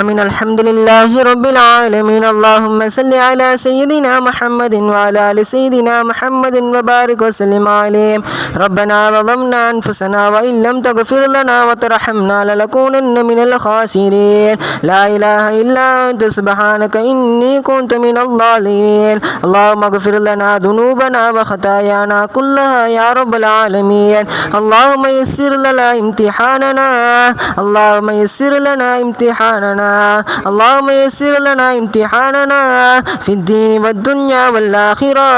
أمين الحمد لله رب العالمين. اللهم صل على سيدنا محمد وعلى آل سيدنا محمد وبارك وسلم عليه ربنا ظلمنا أنفسنا وإن لم تغفر لنا وترحمنا لنكونن من الخاسرين. لا إله إلا أنت سبحانك إني كنت من الظالمين. اللهم اغفر لنا ذنوبنا وخطايانا كلها يا رب العالمين. اللهم يسر لنا امتحاننا. اللهم يسر لنا امتحاننا. اللهم يسر لنا امتحاننا في الدين والدنيا والآخرة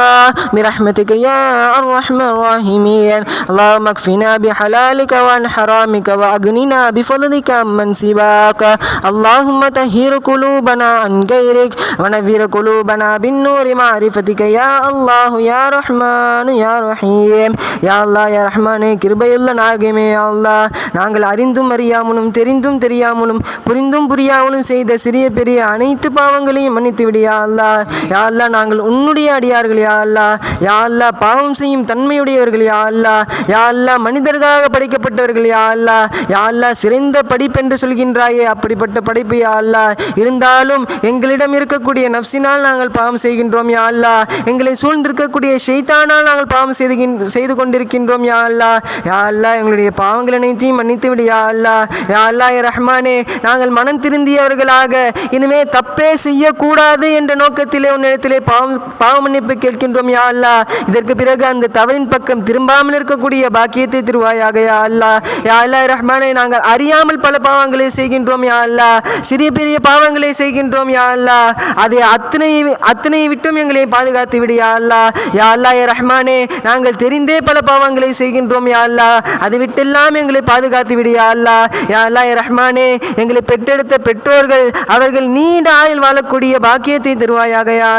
برحمتك يا أرحم الراحمين اللهم اكفنا بحلالك وعن حرامك وأغننا بفضلك عمن سواك اللهم طهر قلوبنا عن غيرك ونذر قلوبنا بالنور معرفتك يا الله يا رحمن يا رحيم يا الله يا رحمن கிருபையுள்ள நாயகமே யா அல்லாஹ் நாங்கள் அறிந்தும் அறியாமலும் தெரிந்தும் தெரியாமலும் புரிந்தும் புரியாமலும் செய்த சிறிய பெரிய அனைத்து பாவங்களையும் மன்னித்து விடு யா அல்லாஹ் யா அல்லாஹ் நாங்கள் உன்னுடைய அடியார்கள் யா அல்லாஹ் யா அல்லாஹ் பாவம் செய்யும் தன்மையுடையவர்கள் யா அல்லாஹ் யா அல்லாஹ் மனிதர்களாக படைக்கப்பட்டவர்கள் யா அல்லாஹ் யா அல்லாஹ் சிறந்த படிப்பென்று சொல்கின்றாயே அப்படிப்பட்ட படைப்பு யா அல்லாஹ் இருந்தாலும் எங்களிடம் இருக்கக்கூடிய நப்சினால் நாங்கள் பாவம் செய்கின்றோம் யா அல்லாஹ் எங்களை சூழ்ந்திருக்கக்கூடிய ஷைத்தானால் நாங்கள் பாவம் செய்து செய்து கொண்டிருக்கின்றோம் யா அல்லாஹ் யா அல்லாஹ் எங்களுடைய பாவங்கள் அனைத்தையும் மன்னித்து விடு யா அல்லாஹ் யா அல்லாஹ் ரஹ்மானே நாங்கள் மனம் திருந்தியவர்களாக இனிமே தப்பே செய்யக்கூடாது என்ற நோக்கத்திலே உன்னிடத்திலே பாவம் பாவ மன்னிப்பு கேட்கின்றோம் யா அல்லா இதற்கு பிறகு அந்த தவறின் பக்கம் திரும்பாமல் இருக்கக்கூடிய பாக்கியத்தை திருவாயாக யா அல்லா யா அல்லா ரஹ்மானை நாங்கள் அறியாமல் பல பாவங்களை செய்கின்றோம் யா அல்லா சிறிய பெரிய பாவங்களை செய்கின்றோம் யா அல்லாஹ். அதை அத்தனை அத்தனை விட்டும் எங்களை பாதுகாத்து விடு யா அல்லா யா அல்லா யா ரஹ்மானே நாங்கள் தெரிந்தே பல பாவங்களை செய்கின்றோம் யா அல்லாஹ். அதை விட்டெல்லாம் எங்களை பாதுகாத்து விடு யா அல்லா யா அல்லா ஏ ரஹ்மானே எங்களை பெற்றெடுத்த பெற்றோர்கள் அவர்கள் நீண்ட ஆயுள் வாழக்கூடிய பாக்கியத்தை தருவாயாக. யா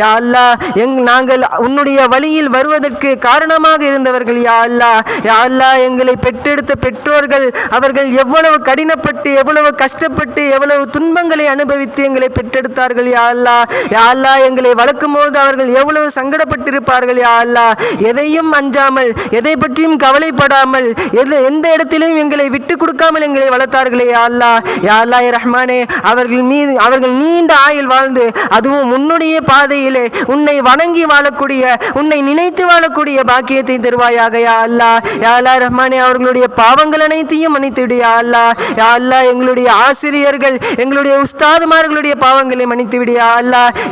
யா அல்லா எங் நாங்கள் உன்னுடைய வழியில் வருவதற்கு காரணமாக இருந்தவர்கள் யா அல்லா. யா அல்லா எங்களை பெற்றெடுத்த பெற்றோர்கள் அவர்கள் எவ்வளவு கடினப்பட்டு எவ்வளவு கஷ்டப்பட்டு எவ்வளவு துன்பங்களை அனுபவித்து எங்களை பெற்றெடுத்தார்கள் யா அல்லா. யா அல்லா எங்களை வளர்க்கும் போது அவர்கள் எவ்வளவு சங்கடப்பட்டிருப்பார்கள் யா அல்லாஹ் எதையும் அஞ்சாமல் எதை பற்றியும் கவலைப்படாமல் எது எந்த இடத்திலும் எங்களை விட்டு கொடுக்காமல் எங்களை வளர்த்தார்களே யா அல்லா. யா அல்லா ரஹ்மானே அவர்கள் மீது அவர்கள் நீண்ட ஆயுள் வாழ்ந்து அதுவும் உன்னுடைய பாதையிலே உன்னை வணங்கி வாழக்கூடிய உன்னை நினைத்து வாழக்கூடிய பாக்கியத்தை தருவாயாக. யா அல்லாஹ் யா அல்லாஹ் ரஹ்மானே அவர்களுடைய பாவங்கள் அனைத்தையும் மன்னித்து விடு யா அல்லா. யா எங்களுடைய ஆசிரியர்கள் எங்களுடைய உஸ்தாதுமார்களுடைய பாவங்களை மன்னித்து விடு யா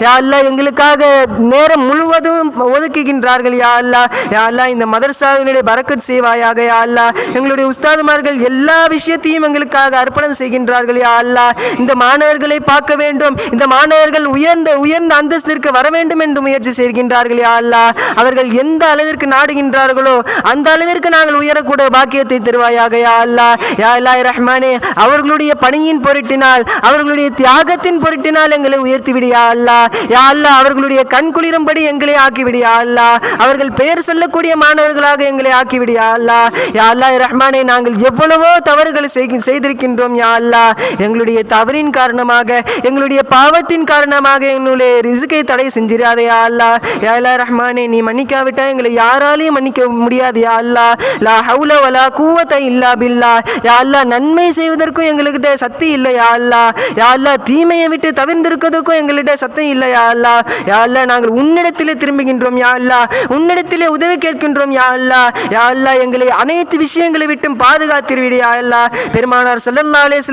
யா அல்லா எங்களுக்காக நேரம் முழுவதும் ஒதுக்குகின்றார்கள் யா அல்லா. யா அல்லாஹ் இந்த மதரசாவினுடைய பறக்கட் சேவாயாக யா அல்லா. எங்களுடைய உஸ்தாதுமார்கள் எல்லா விஷயத்தையும் எங்களுக்காக அர்ப்பணம் செய்கின்றார்கள் யா அல்லா. அல்லா இந்த மாணவர்களை பார்க்க வேண்டும். இந்த மாணவர்கள் உயர்ந்த உயர்ந்த அந்தஸ்திற்கு வர வேண்டும் என்று முயற்சி செய்கின்றார்கள் யா அல்லா அவர்கள் எந்த அளவிற்கு நாடுகின்றார்களோ அந்த அளவிற்கு நாங்கள் உயரக்கூடிய பாக்கியத்தை தருவாயாக யா அல்லா யா அல்லாஹ் ரஹ்மானே அவர்களுடைய பணியின் பொருட்டினால் அவர்களுடைய தியாகத்தின் பொருட்டினால் எங்களை உயர்த்திவிடியா அல்லா யா அல்லா அவர்களுடைய கண் குளிரும்படி எங்களை ஆக்கிவிடியா அல்லா அவர்கள் பெயர் சொல்லக்கூடிய மாணவர்களாக எங்களை ஆக்கிவிடியா அல்லா யா அல்லாஹ் ரஹ்மானே நாங்கள் எவ்வளவோ தவறுகளை செய்திருக்கின்றோம் யா அல்லா எங்களுடைய தவறின் காரணமாக எங்களுடைய பாவத்தின் காரணமாக எங்களுடைய ரிசுக்கை தடை செஞ்சிடாதே அல்லா அல்லாஹ். யா ரஹ்மானே நீ மன்னிக்காவிட்டா எங்களை யாராலையும் மன்னிக்க முடியாது யா அல்லாஹ். லா ஹவுல வலா கூவத்தை இல்லா பில்லா யா அல்லா நன்மை செய்வதற்கும் எங்கள்கிட்ட சக்தி இல்லை யா அல்லாஹ். யா அல்லா தீமையை விட்டு தவிர்ந்திருக்கிறதுக்கும் எங்கள்கிட்ட சத்தம் இல்லை யா அல்லாஹ். யா அல்லா நாங்கள் உன்னிடத்திலே திரும்புகின்றோம் யா அல்லா உன்னிடத்திலே உதவி கேட்கின்றோம் யா அல்லா யா அல்லா எங்களை அனைத்து விஷயங்களை விட்டும் பாதுகாத்திருவிடு யா அல்லா பெருமானார் சொல்லல்லாலே அலைஹி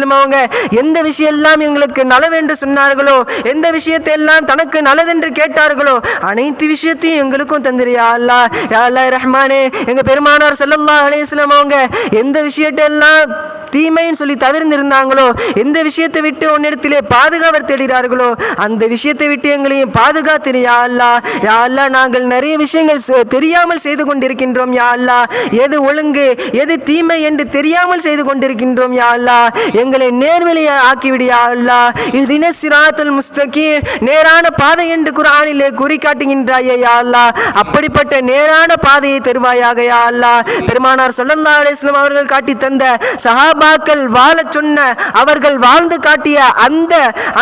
எந்த விஷயம் எல்லாம் எங்களுக்கு நலவென்று சொன்னார்களோ எந்த விஷயத்தை எல்லாம் தனக்கு நல்லதென்று கேட்டார்களோ அனைத்து விஷயத்தையும் எங்களுக்கும் தந்திரியா அல்லா. யா அல்லாஹ் ரஹ்மானே எங்க பெருமானார் செல்லல்லா அலைஹி அவங்க எந்த விஷயத்தை எல்லாம் தீமைன்னு சொல்லி தவிர்ந்திருந்தாங்களோ எந்த விஷயத்தை விட்டு உன்னிடத்திலே பாதுகாவர் தேடுகிறார்களோ அந்த விஷயத்தை விட்டு எங்களையும் பாதுகாத்திரு யா அல்லா. யா அல்லா நாங்கள் நிறைய விஷயங்கள் செ- தெரியாமல் செய்து கொண்டிருக்கின்றோம் யா அல்லா. எது ஒழுங்கு எது தீமை என்று தெரியாமல் செய்து கொண்டிருக்கின்றோம் யா அல்லா. எங்களை நேர்வழியை ஆக்கிவிடியா அல்லா அல்லாஹ் இது தின சிராத்துல் முஸ்தகி நேரான பாதை என்று குரானிலே குறி காட்டுகின்றாயே யா அல்லாஹ். அப்படிப்பட்ட நேரான பாதையை தருவாயாக யா அல்லாஹ். பெருமானார் சொல்லல்லா அலிஸ்லாம் அவர்கள் காட்டி தந்த சஹாபாக்கள் வாழச் சொன்ன அவர்கள் வாழ்ந்து காட்டிய அந்த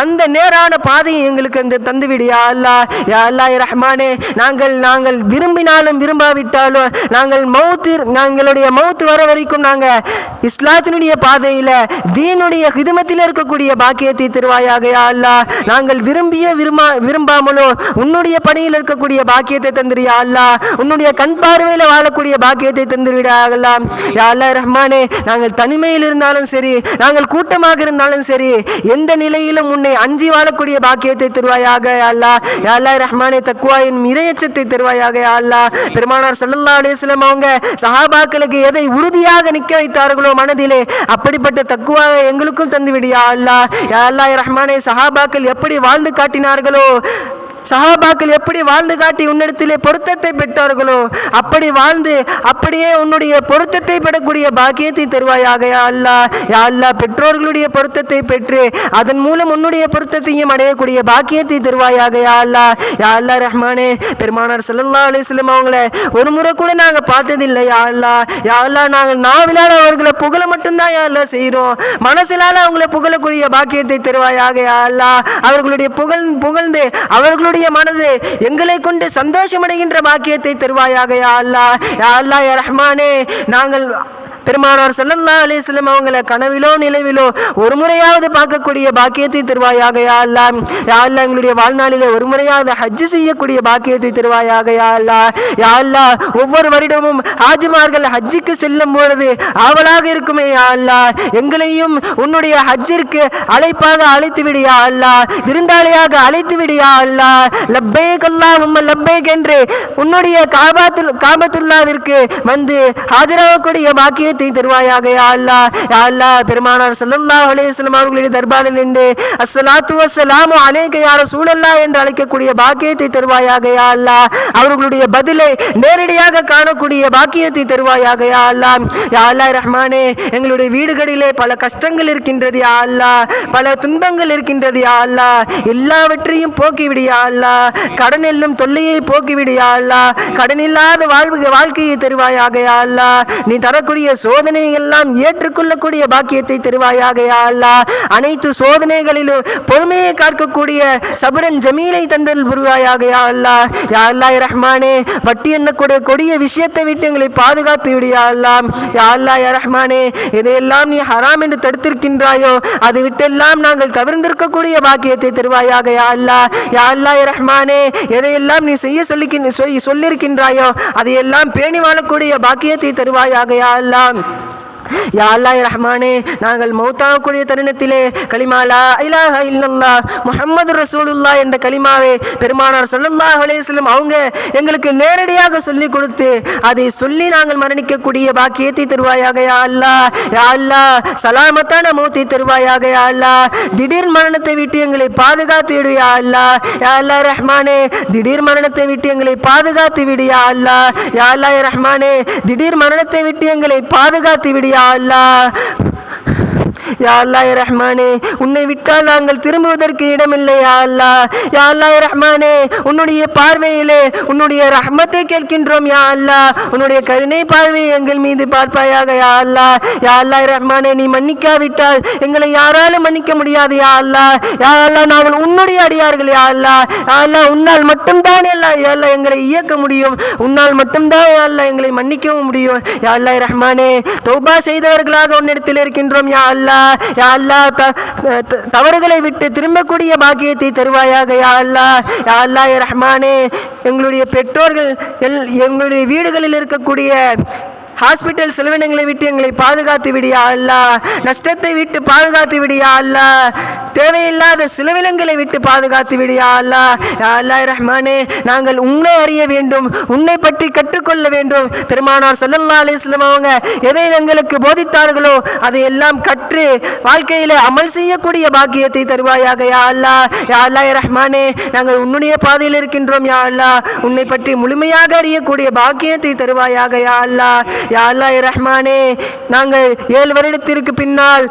அந்த நேரான பாதையை எங்களுக்கு அந்த தந்துவிடு யா அல்லாஹ். யா அல்லா ரஹ்மானே நாங்கள் நாங்கள் விரும்பினாலும் விரும்பாவிட்டாலும் நாங்கள் மௌத்து நாங்களுடைய மௌத்து வர வரைக்கும் நாங்கள் இஸ்லாத்தினுடைய பாதையில் தீனுடைய ஹிதமத்தில் உன்னிடத்தில் இருக்கக்கூடிய பாக்கியத்தை தருவாயாக அல்லா. நாங்கள் விரும்பிய விரும்பா விரும்பாமலோ உன்னுடைய பணியில் இருக்கக்கூடிய பாக்கியத்தை தந்திரியா அல்லா. உன்னுடைய கண் பார்வையில் வாழக்கூடிய பாக்கியத்தை தந்துவிடாகலாம் யா அல்லா ரஹ்மானே நாங்கள் தனிமையில் இருந்தாலும் சரி நாங்கள் கூட்டமாக இருந்தாலும் சரி எந்த நிலையிலும் உன்னை அஞ்சி வாழக்கூடிய பாக்கியத்தை தருவாயாக அல்லா. யா அல்லா ரஹ்மானே தக்குவாயின் இரையச்சத்தை தருவாயாக அல்லா. பெருமானார் ஸல்லல்லாஹு அலைஹி அவங்க சஹாபாக்களுக்கு எதை உறுதியாக நிற்க வைத்தார்களோ மனதிலே அப்படிப்பட்ட தக்குவாக எங்களுக்கும் தந்துவிடு யா அல்லா யா அல்லா ரஹ்மானே சஹாபாக்கள் எப்படி வாழ்ந்து காட்டினார்களோ சஹாபாக்கள் எப்படி வாழ்ந்து காட்டி உன்னிடத்திலே பொருத்தத்தை பெற்றார்களோ அப்படி வாழ்ந்து அப்படியே உன்னுடைய பொருத்தத்தை பெறக்கூடிய பாக்கியத்தை தருவாயாக. யா அல்லா யா அல்லா பெற்றோர்களுடைய பொருத்தத்தை பெற்று அதன் மூலம் உன்னுடைய பொருத்தத்தையும் அடையக்கூடிய பாக்கியத்தை தருவாயாக. யா அல்லா யா அல்லா ரஹ்மானே பெருமானார் சல்லா அலிஸ்லம் அவங்கள ஒரு முறை கூட நாங்கள் பார்த்ததில்லை. யா அல்லா யா அல்லா நாங்கள் நாவிலால் அவர்களை புகழ மட்டும்தான் யா அல்லா செய்கிறோம் மனசிலால அவங்களை புகழக்கூடிய பாக்கியத்தை தருவாயாக. யா அல்லா அவர்களுடைய புகழ் புகழ்ந்து அவர்களுடைய மனது எங்களை கொண்டு சந்தோஷமடைகின்ற பாக்கியத்தை தருவாயாக யா அல்லா யா அல்லா யா ரஹ்மானே. நாங்கள் பெருமானார் சல்லல்லா அலிஸ்லம் வஸல்லம் அவங்கள கனவிலோ நிலவிலோ ஒரு முறையாவது பார்க்கக்கூடிய பாக்கியத்தை தருவாயாக யா அல்லா. யா அல்லா எங்களுடைய வாழ்நாளிலே ஒரு முறையாவது ஹஜ் செய்யக்கூடிய பாக்கியத்தை தருவாயாக யா அல்லா. யா அல்லா ஒவ்வொரு வருடமும் ஹாஜிமார்கள் ஹஜ்ஜுக்கு செல்லும் பொழுது ஆவலாக இருக்குமே யா அல்லா. எங்களையும் உன்னுடைய ஹஜ்ஜிற்கு அழைப்பாக அழைத்து விடியா அல்லா. விருந்தாளியாக அழைத்து விடியா அல்லா. லப்பேக் அல்லாஹும் லப்பேக் என்று உன்னுடைய காபாத்துல் காபத்துல்லாவிற்கு வந்து ஆஜராகக்கூடிய பாக்கியத்தை தருவாயாக யா அல்லா யா அல்லா பெருமானார் ஸல்லல்லாஹு அலைஹி அவர்களுடைய தர்பாரில் நின்று அஸ்ஸலாத்து வஸ்ஸலாமு அலேக யார சூழல்லா என்று அழைக்கக்கூடிய பாக்கியத்தை தருவாயாக யா அல்லா அவர்களுடைய பதிலை நேரடியாக காணக்கூடிய பாக்கியத்தை தருவாயாக யா அல்லா யா அல்லா ரஹ்மானே எங்களுடைய வீடுகளிலே பல கஷ்டங்கள் இருக்கின்றது யா அல்லா பல துன்பங்கள் இருக்கின்றது யா அல்லா எல்லாவற்றையும் போக்கிவிடு யா அல்லா. கடன் எல்லும் தொல்லையை போக்கிவிடுயா அல்லா. கடன் இல்லாத வாழ்வு வாழ்க்கையை தருவாயாக அல்லா. நீ தரக்கூடிய சோதனை எல்லாம் ஏற்றுக்கொள்ளக்கூடிய பாக்கியத்தை தருவாயாக அல்லா. அனைத்து சோதனைகளிலும் பொறுமையை காக்கக்கூடிய சபரன் ஜமீலை தந்தல் புரிவாயாக அல்லா. யா அல்லா ரஹ்மானே வட்டி எண்ணக்கூடிய கொடிய விஷயத்தை விட்டு எங்களை பாதுகாத்து விடியா அல்லா. யா அல்லா யா ரஹ்மானே இதையெல்லாம் நீ ஹராம் என்று தடுத்திருக்கின்றாயோ அது விட்டெல்லாம் நாங்கள் தவிர்ந்திருக்கக்கூடிய பாக்கியத்தை தருவாயாக யா அல்லா. யா அல்லா ரஹ்மானே எதையெல்லாம் நீ செய்ய சொல்லிக்கின் சொல்லி சொல்லியிருக்கின்றாயோ அதையெல்லாம் பேணி வாழக்கூடிய பாக்கியத்தை தருவாயாக அல்லா யா அல்லாஹ் ரஹ்மானே நாங்கள் மௌத்தாகக்கூடிய தருணத்திலே கலிமா லா இலாஹ இல்லல்லா முஹம்மது ரசூலுல்லாஹ் என்ற கலிமாவே பெருமானார் ஸல்லல்லாஹு அலேஸ்லம் அவங்க எங்களுக்கு நேரடியாக சொல்லி கொடுத்து அதை சொல்லி நாங்கள் மரணிக்கக்கூடிய பாக்கியத்தை தருவாயாக யா அல்லாஹ் யா அல்லாஹ் சலாமத்தான மௌத்தை தருவாயாக யா திடீர் மரணத்தை விட்டு எங்களை பாதுகாத்து விடு யா அல்லாஹ் யா அல்லாஹ் ரஹ்மானே திடீர் மரணத்தை விட்டு எங்களை பாதுகாத்து விடு யா அல்லாஹ் யா அல்லாஹ் ரஹ்மானே திடீர் மரணத்தை விட்டு எங்களை பாதுகாத்து விடு யா அல்லாஹ் யா அல்லாஹ் ரஹ்மானே உன்னை விட்டால் நாங்கள் திரும்புவதற்கு இடமில்லை யா அல்லாஹ். யா ரஹ்மானே உன்னுடைய பார்வையிலே உன்னுடைய ரஹ்மத்தை கேட்கின்றோம் யா அல்லா உன்னுடைய கருணை பார்வை எங்கள் மீது பார்ப்பாயாக யா அல்லா யா அல்லாஹ் ரஹ்மானே நீ மன்னிக்காவிட்டால் எங்களை யாராலும் மன்னிக்க முடியாது யா அல்லா யா அல்லா நாங்கள் உன்னுடைய அடியார்கள் யா அல்லா யா அல்லா உன்னால் மட்டும்தான் எல்லா யா எங்களை இயக்க முடியும். உன்னால் மட்டும்தான் யா அல்லா எங்களை மன்னிக்கவும் முடியும். யா ரஹ்மானே தௌபா செய்தவர்களாக உன்னிடத்தில் இருக்கின்றோம் யா அல்லா யா அல்லாஹ் தவறுகளை விட்டு திரும்பக்கூடிய பாக்கியத்தை தருவாயாக யா அல்லாஹ் யா அல்லாஹ் ரஹ்மானே. எங்களுடைய பெற்றோர்கள் எல் எங்களுடைய வீடுகளில் இருக்கக்கூடிய ஹாஸ்பிட்டல் செலவினங்களை விட்டு எங்களை பாதுகாத்து விடியா அல்லா. நஷ்டத்தை விட்டு பாதுகாத்து விடியா அல்லா. தேவையில்லாத செலவினங்களை விட்டு பாதுகாத்து விடியா அல்லா. யா ரஹ்மானே நாங்கள் உன்னை அறிய வேண்டும் உன்னை பற்றி கற்றுக்கொள்ள வேண்டும். பெருமானார் ஸல்லல்லாஹு அலைஹி அவங்க எதை எங்களுக்கு போதித்தார்களோ அதை எல்லாம் கற்று வாழ்க்கையில் அமல் செய்யக்கூடிய பாக்கியத்தை தருவாயாக யா அல்லா. யா அல்லா ரஹ்மானே நாங்கள் உன்னுடைய பாதையில் இருக்கின்றோம் யா அல்லா. உன்னை பற்றி முழுமையாக அறியக்கூடிய பாக்கியத்தை தருவாயாக யா அல்லா. யா அல்லா ரஹ்மானே நாங்கள் ஏழு வருடத்திற்கு பின்னால்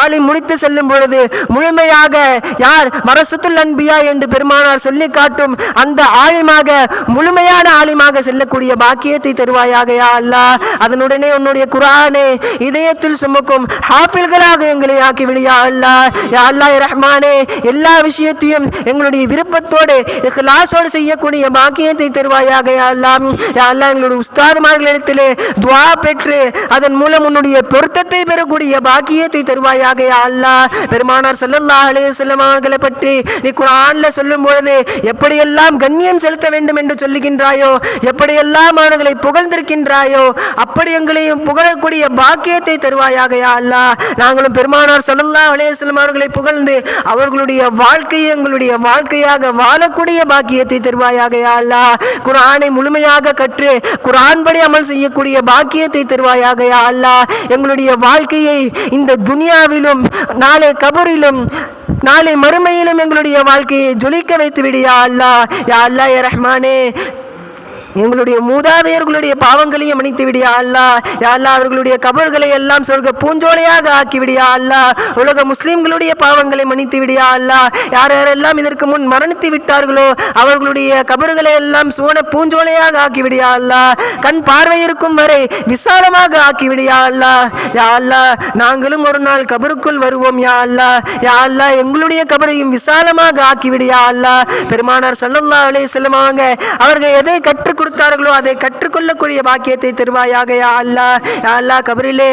ஆளி முடித்து செல்லும் பொழுது முழுமையாக யார் மரசுத்துல் அன்பியா என்று பெருமானார் சொல்லி காட்டும் அந்த ஆழிமாக முழுமையான ஆழிமாக செல்லக்கூடிய பாக்கியத்தை தருவாயாக யா அல்லாஹ் அதனுடனே உன்னுடைய குரானே இதயத்தில் சுமக்கும் ஹாஃபில்களாக எங்களை ஆக்கி விடியா அல்லாஹ் யா அல்லாஹ் ரஹ்மானே எல்லா விஷயத்தையும் எங்களுடைய விருப்பத்தோடு இஹ்லாஸோடு செய்யக்கூடிய பாக்கியத்தை தருவாயாக யா அல்லாஹ் யா அல்லாஹ் எங்களுடைய உஸ்தாதுமார்களிடத்திலே துவா பெற்று அதன் மூலம் உன்னுடைய பொருத்தத்தை பெறக்கூடிய பாக்கியத்தை தருவாய் தருவாயாக அல்லாஹ் பெருமானார் செல்லல்லா அலே செல்லமான்களை பற்றி நீ குரான்ல சொல்லும் பொழுது எப்படியெல்லாம் கண்ணியம் செலுத்த வேண்டும் என்று சொல்லுகின்றாயோ எப்படியெல்லாம் அவர்களை புகழ்ந்திருக்கின்றாயோ அப்படி எங்களையும் புகழக்கூடிய பாக்கியத்தை தருவாயாக அல்லா நாங்களும் பெருமானார் செல்லல்லா அலே வஸல்லம் அவர்களை புகழ்ந்து அவர்களுடைய வாழ்க்கையை எங்களுடைய வாழ்க்கையாக வாழக்கூடிய பாக்கியத்தை தருவாயாக அல்லா குரானை முழுமையாக கற்று குரான் படி அமல் செய்யக்கூடிய பாக்கியத்தை தருவாயாக அல்லா எங்களுடைய வாழ்க்கையை இந்த துனியாவில் துனியாவிலும் நாளை கபரிலும் நாளை மறுமையிலும் எங்களுடைய வாழ்க்கையை ஜொலிக்க வைத்து விடியா அல்லாஹ் யா அல்லா ரஹ்மானே. எங்களுடைய மூதாதையர்களுடைய பாவங்களையும் மன்னித்து விடியா அல்லா. யாழ்லா அவர்களுடைய கபர்களை எல்லாம் சொர்க்க பூஞ்சோலையாக ஆக்கி விடியா அல்லா. உலக முஸ்லிம்களுடைய பாவங்களை மன்னித்து விடியா அல்லா. யார் யாரெல்லாம் இதற்கு முன் மரணித்து விட்டார்களோ அவர்களுடைய கபர்களை எல்லாம் சுவன பூஞ்சோலையாக ஆக்கி விடியா அல்லா. கண் பார்வை இருக்கும் வரை விசாலமாக ஆக்கி விடியா அல்லா. யா அல்லா நாங்களும் ஒரு நாள் கபருக்குள் வருவோம் யா அல்லா. யா அல்லா எங்களுடைய கபரையும் விசாலமாக ஆக்கி விடியா அல்லா. பெருமானார் ஸல்லல்லாஹு அலே செல்லமாங்க அவர்கள் எதை கற்றுக் கொடுத்தார்களோ அதை கற்றுக்கொள்ளக்கூடிய பாக்கியத்தை தருவாயாக. யா அல்லா யா அல்லாஹ் கபரிலே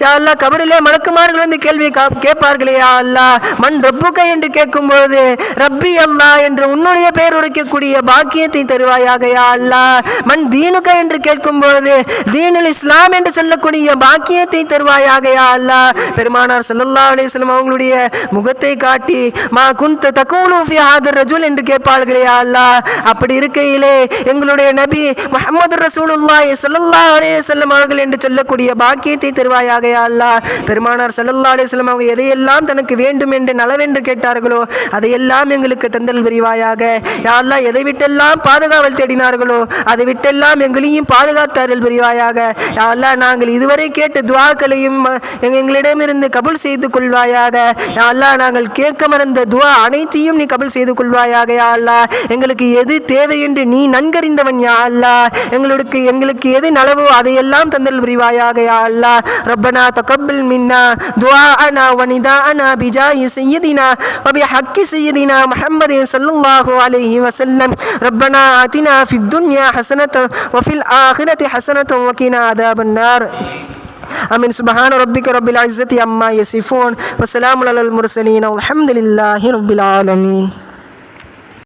யா அல்லாஹ் கபரிலே மலக்குமார்கள் வந்து கேள்வி கா- கேட்பார்களே யா அல்லா மண் ரப்புக்க என்று கேட்கும்போது ரப்பி அல்லாஹ் என்று உன்னுடைய பெயர் உரைக்கக்கூடிய பாக்கியத்தை தருவாயாக யா அல்லாஹ். மண் தீனுக்க என்று கேட்கும்போது தீனில் இஸ்லாம் என்று சொல்லக்கூடிய பாக்கியத்தை தருவாயாக யா அல்லாஹ். பெருமானார் ஸல்லல்லாஹு அலிஸ்லாம் அவங்களுடைய முகத்தை காட்டி மா குந்த தகூலூஃபி ஆதர் ரஜுல் என்று கேட்பார்களே யா அல்லாஹ். அப்படி இருக்கையிலே எங்களுடைய நபி முஹம்மது ரசூலுல்லாஹி ஸல்லல்லாஹு அலே செல்லம் அவர்கள் என்று சொல்லக்கூடிய பாக்கியத்தை தருவாயாக யா அல்லா. பெருமானார் ஸல்லல்லாஹு அலைஹி வஸல்லம் அவங்க எதையெல்லாம் தனக்கு வேண்டும் என்று நலவென்று கேட்டார்களோ அதையெல்லாம் எங்களுக்கு தந்தல் விரிவாயாக யா அல்லாஹ் எதை விட்டெல்லாம் பாதுகாவல் தேடினார்களோ அதை விட்டெல்லாம் எங்களையும் பாதுகாத்தார்கள் விரிவாயாக யா அல்லாஹ் நாங்கள் இதுவரை கேட்ட துவாக்களையும் எங்களிடமிருந்து கபுல் செய்து கொள்வாயாக. யா அல்லாஹ் நாங்கள் கேட்க மறந்த துவா அனைத்தையும் நீ கபுல் செய்து கொள்வாயாக யா அல்லாஹ் எங்களுக்கு எது தேவை என்று நீ நன்கறிந்தவன் யா அல்லாஹ் எங்களுக்கு எங்களுக்கு எது நலவோ அதையெல்லாம் தந்தல் புரிவாயாக யா அல்லாஹ் ரப்பனா تقبل منا دعاءنا ونداءنا بجاه سيدنا وبحق سيدنا محمد صلى الله عليه وسلم. ربنا آتنا في الدنيا حسنة وفي الآخرة حسنة وكنا عذاب النار. آمين. سبحان ربك رب العزة عما يصفون وسلام على المرسلين والحمد لله رب العالمين.